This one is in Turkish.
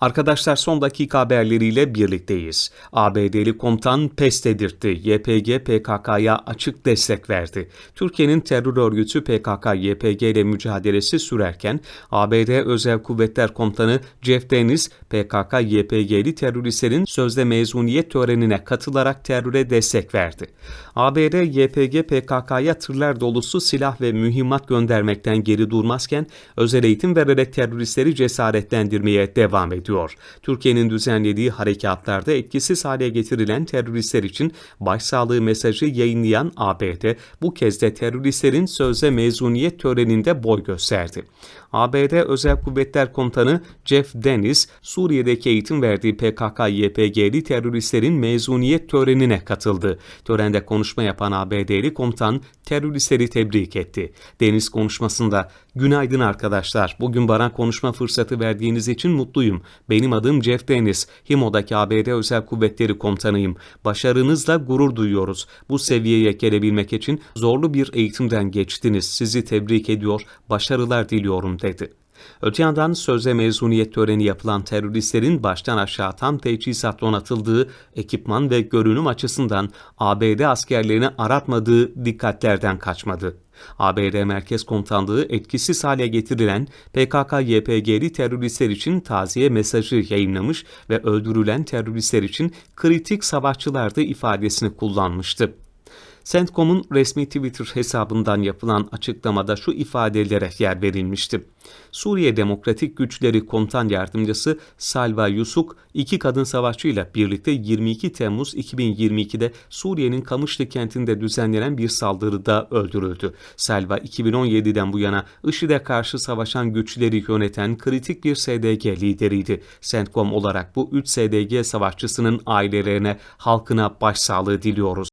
Arkadaşlar son dakika haberleriyle birlikteyiz. ABD'li komutan pes dedirtti. YPG PKK'ya açık destek verdi. Türkiye'nin terör örgütü PKK-YPG ile mücadelesi sürerken ABD Özel Kuvvetler Komutanı Jeff Deniz PKK-YPG'li teröristlerin sözde mezuniyet törenine katılarak teröre destek verdi. ABD YPG PKK'ya tırlar dolusu silah ve mühimmat göndermekten geri durmazken özel eğitim vererek teröristleri cesaretlendirmeye devam ediyor. Türkiye'nin düzenlediği harekatlarda etkisiz hale getirilen teröristler için başsağlığı mesajı yayınlayan ABD bu kez de teröristlerin sözde mezuniyet töreninde boy gösterdi. ABD Özel Kuvvetler Komutanı Jeff Deniz, Suriye'deki eğitim verdiği PKK-YPG'li teröristlerin mezuniyet törenine katıldı. Törende konuşma yapan ABD'li komutan teröristleri tebrik etti. Deniz konuşmasında, Günaydın arkadaşlar, bugün bana konuşma fırsatı verdiğiniz için mutluyum. Benim adım Jeff Deniz, HIMO'daki ABD Özel Kuvvetleri Komutanıyım. Başarınızla gurur duyuyoruz. Bu seviyeye gelebilmek için zorlu bir eğitimden geçtiniz. Sizi tebrik ediyor, başarılar diliyorum dedi. Öte yandan sözde mezuniyet töreni yapılan teröristlerin baştan aşağı tam teçhizat donatıldığı, ekipman ve görünüm açısından ABD askerlerini aratmadığı dikkatlerden kaçmadı. ABD Merkez Komutanlığı etkisiz hale getirilen PKK-YPG'li teröristler için taziye mesajı yayınlamış ve öldürülen teröristler için kritik savaşçılardı ifadesini kullanmıştı. CENTCOM'un resmi Twitter hesabından yapılan açıklamada şu ifadelere yer verilmişti. Suriye Demokratik Güçleri Komutan Yardımcısı Salva Yusuk, iki kadın savaşçıyla birlikte 22 Temmuz 2022'de Suriye'nin Kamışlı kentinde düzenlenen bir saldırıda öldürüldü. Salva 2017'den bu yana IŞİD'e karşı savaşan güçleri yöneten kritik bir SDG lideriydi. CENTCOM olarak bu 3 SDG savaşçısının ailelerine, halkına başsağlığı diliyoruz.